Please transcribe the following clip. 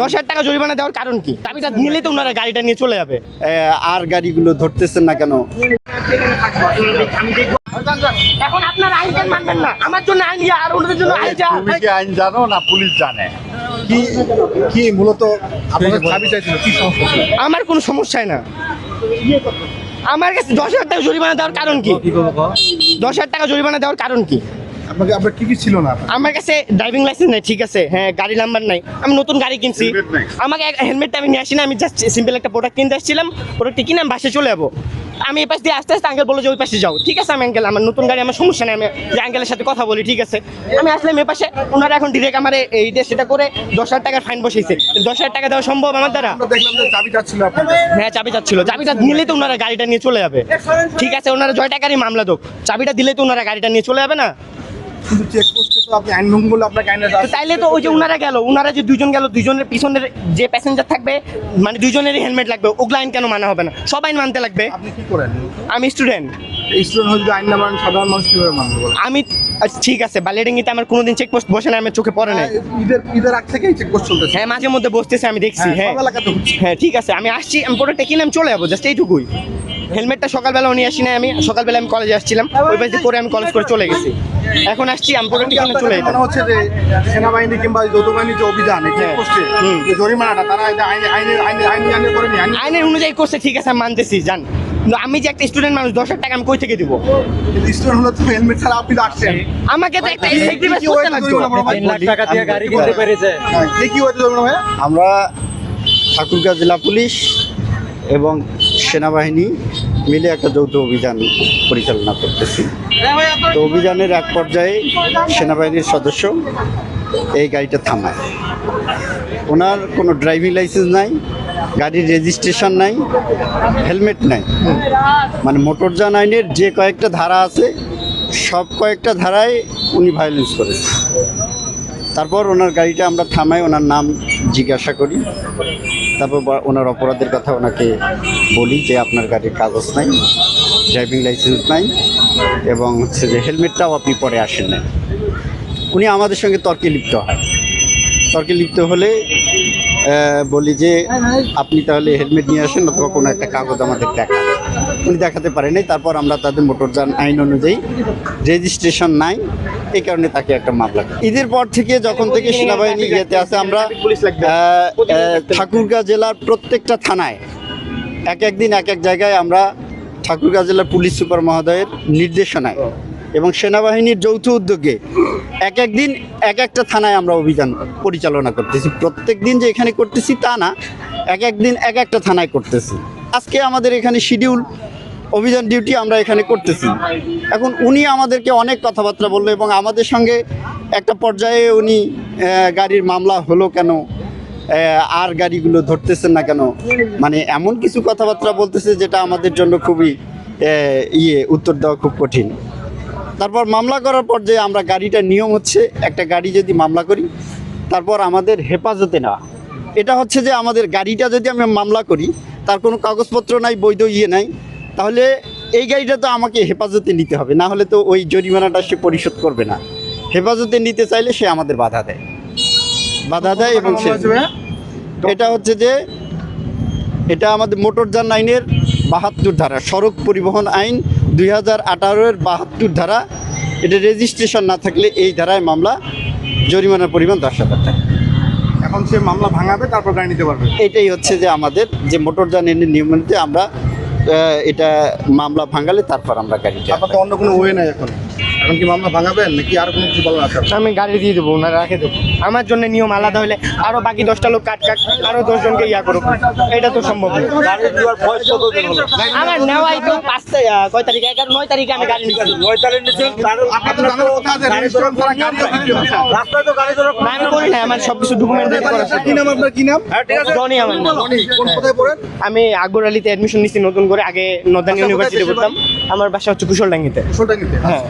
দশ হাজার টাকা জরিমানা দেওয়ার কারণ কি? চাবিটা তো ওনারা গাড়িটা নিয়ে চলে যাবে। আর গাড়িগুলো ধরতেছেন না কেন? এখন আপনার মানবেন না? আমার জন্য আইন আর ওনাদের জন্য আইন তুমি কি আইন জানো না পুলিশ জানে? কি কি মূলত আপনাদের চাবি চাইছিল? কি সমস্যা আমার কোনো সমস্যাই না। আমার কাছে দশ হাজার টাকা জরিমানা দেওয়ার কারণ কি? দশ হাজার টাকা জরিমানা দেওয়ার কারণ কি? আপনাকে আপনার কি কি ছিল না? আমার কাছে ড্রাইভিং লাইসেন্স নাই ঠিক আছে। হ্যাঁ গাড়ি নাম্বার নাই। আমি নতুন গাড়ি কিনছি। আমাকে হেলমেটটা আমি নিয়ে আসি না আমি জাস্ট সিম্পল একটা প্রোডাক্ট কিনতে আসছিলাম। প্রোডাক্টটি কিনে আমি বাসে চলে যাব। আমি এই পাশ দিয়ে আস্তে আস্তে আঙ্কেল বলল যে ওই পাশে যাও। ঠিক আছে আমি আঙ্কেল আমার নতুন গাড়ি আমার সমস্যা নেই আমি যে আঙ্কেলের সাথে কথা বলি ঠিক আছে। আমি আসলাম এই পাশে ওনারা এখন ডিরেক্ট আমার এই দিয়ে সেটা করে দশ হাজার টাকার ফাইন বসেছে দশ হাজার টাকা দেওয়া সম্ভব আমার দ্বারা? চাবি চাচ্ছিল হ্যাঁ চাবি চাচ্ছিল চাবিটা নিলেই তো ওনারা গাড়িটা নিয়ে চলে যাবে। ঠিক আছে ওনারা জয় টাকারই মামলা দোক। চাবিটা দিলেই তো ওনারা গাড়িটা নিয়ে চলে যাবে না? কিন্তু চেক পোস্টে তো আপনি আইন ভঙ্গ করলে আপনাকে আইনের তাইলে তো ওই যে ওনারা গেল ওনারা যে দুজন গেল দুজনের পিছনের যে প্যাসেঞ্জার থাকবে মানে দুজনেরই হেলমেট লাগবে ওগুলো আইন কেন মানা হবে না? সব আইন মানতে লাগবে। আপনি কি করেন? আমি স্টুডেন্ট স্টুডেন্ট হয়ে আইন না মানেন সাধারণ মানুষ কীভাবে মানবে আমি আচ্ছা, ঠিক আছে বালিয়াডিঙ্গিতে আমার কোনোদিন চেকপোস্ট বসে না আমার চোখে পড়ে নাই। ঈদের ঈদের আগ থেকেই চলতেছে। হ্যাঁ মাঝে মধ্যে বসতেছে আমি দেখছি হ্যাঁ হ্যাঁ। হ্যাঁ ঠিক আছে আমি আসছি আমি প্রোডাক্টটা কিনে আমি চলে যাব জাস্ট এইটুকুই। হেলমেটটা সকালবেলা নিয়ে আসি না আমি সকালবেলা আমি কলেজে আসছিলাম। ওই পাশে করে আমি কলেজ করে চলে গেছি। এখন আসছি আমি চলে যেতাম হচ্ছে যে সেনাবাহিনী কিংবা যৌথ বাহিনীর যে অভিযান হ্যাঁ। যে জরিমানাটা তারা এটা আইনে আইনে আইনে আইনে আইনে করেনি আইনে আইনের অনুযায়ী করছে ঠিক আছে আমি মানতেছি জান। আমি যে একটা স্টুডেন্ট মানুষ দশ হাজার টাকা আমি কই থেকে দিব? স্টুডেন্ট হলে তো হেলমেট ছাড়া আপনি আসছেন। আমাকে তো একটা কি- sacrifice কি করতে হয়েছে লাগবে ভাই? লাখ টাকা দিয়ে গাড়ি কিনতে পেরেছে। কি হয়েছে আমরা ঠাকুরগাঁ জেলা পুলিশ এবং সেনাবাহিনী মিলে একটা যৌথ অভিযান পরিচালনা করতেছি। তো অভিযানের এক পর্যায়ে সেনাবাহিনীর সদস্য এই গাড়িটা থামায়। ওনার কোনো ড্রাইভিং লাইসেন্স নাই, গাড়ির রেজিস্ট্রেশন নাই, হেলমেট নাই। মানে মোটরযান আইনের যে কয়েকটা ধারা আছে, সব কয়েকটা ধারায় উনি ভায়োলেন্স করেছে। তারপর ওনার গাড়িটা আমরা থামাই, ওনার নাম জিজ্ঞাসা করি। তারপর ওনার অপরাধের কথা ওনাকে বলি যে আপনার গাড়ির কাগজ নাই ড্রাইভিং লাইসেন্স নাই, এবং হচ্ছে যে হেলমেটটাও আপনি পরে আসেন না উনি আমাদের সঙ্গে তর্কে লিপ্ত হয়। তর্কে লিপ্ত হলে বলি যে, আপনি তাহলে হেলমেট নিয়ে আসেন অথবা কোনো একটা কাগজ আমাদের দেখান। উনি দেখাতে পারে নাই তারপর আমরা তাদের মোটরযান আইন অনুযায়ী রেজিস্ট্রেশন নাই। এই কারণে তাকে একটা মামলা। ঈদের পর থেকে যখন থেকে সেনাবাহিনী ইয়েতে আছে আমরা ঠাকুরগাঁ জেলার প্রত্যেকটা থানায় এক এক দিন এক এক জায়গায় আমরা ঠাকুরগাঁ জেলার পুলিশ সুপার মহোদয়ের নির্দেশনায় এবং সেনাবাহিনীর যৌথ উদ্যোগে এক এক দিন এক একটা থানায় আমরা অভিযান পরিচালনা করতেছি। প্রত্যেক দিন যে এখানে করতেছি তা না এক এক দিন এক একটা থানায় করতেছি। আজকে আমাদের এখানে শিডিউল অভিযান ডিউটি আমরা এখানে করতেছি। এখন উনি আমাদেরকে অনেক কথাবার্তা বলল এবং আমাদের সঙ্গে একটা পর্যায়ে উনি গাড়ির মামলা হলো কেন? আর গাড়িগুলো ধরতেছেন না কেন? মানে এমন কিছু কথাবার্তা বলতেছে যেটা আমাদের জন্য খুবই ইয়ে উত্তর দেওয়া খুব কঠিন। তারপর মামলা করার পর যে আমরা গাড়িটা নিয়ম হচ্ছে, একটা গাড়ি যদি মামলা করি, তারপর আমাদের হেফাজতে নেওয়া। এটা হচ্ছে যে আমাদের গাড়িটা যদি আমি মামলা করি, তার কোনো কাগজপত্র নাই, বৈধ ইয়ে নাই তাহলে এই গাড়িটা তো আমাকে হেফাজতে নিতে হবে না হলে তো ওই জরিমানাটা সে পরিশোধ করবে না। হেফাজতে নিতে চাইলে সে আমাদের বাধা দেয়। বাধা দেয় এবং সে? এটা হচ্ছে যে এটা আমাদের মোটরযান আইনের বাহাত্তর ধারা সড়ক পরিবহন আইন দুই হাজার আঠারোর বাহাত্তর ধারা। এটা রেজিস্ট্রেশন না থাকলে এই ধারায় মামলা জরিমানার পরিমাণ দশ হাজার টাকা। এখন সে মামলা ভাঙাবে তারপর গাড়ি নিতে পারবে। এটাই হচ্ছে যে আমাদের যে মোটরযান আইনের নিয়মতে আমরা এটা মামলা ভাঙালে তারপর আমরা গাড়ি অন্য কোনো ওয়ে নাই এখন। এখন কি মামলা ভাঙাবেন? নাকি আর কোনো কিছু বলার আছে? আমি গাড়ি দিয়ে দেবো ওনারা রাখে দেবো। আমার জন্য নিয়ম আলাদা হলে আরও বাকি দশটা লোক কাট কাট আরও দশজনকে ইয়া করুক। এটা তো সম্ভব না আমার নেওয়াই তো পাঁচ কয় তারিখ? এগারো নয় তারিখে আমি গাড়ি নিচ্ছি। আমি করি না আমার সবকিছু ডকুমেন্ট রেডি করা আছে। কি নাম আপনার কি নাম? জনি আমার নাম। রনি, কোন কোথায় পড়েন? আমি আকবর আলীতে অ্যাডমিশন নিচ্ছি নতুন করে আগে নদান ইউনিভার্সিটি পড়তাম। আমার বাসা হচ্ছে কুশলডাঙ্গিতে। কুশলটাঙ্গিতে হ্যাঁ।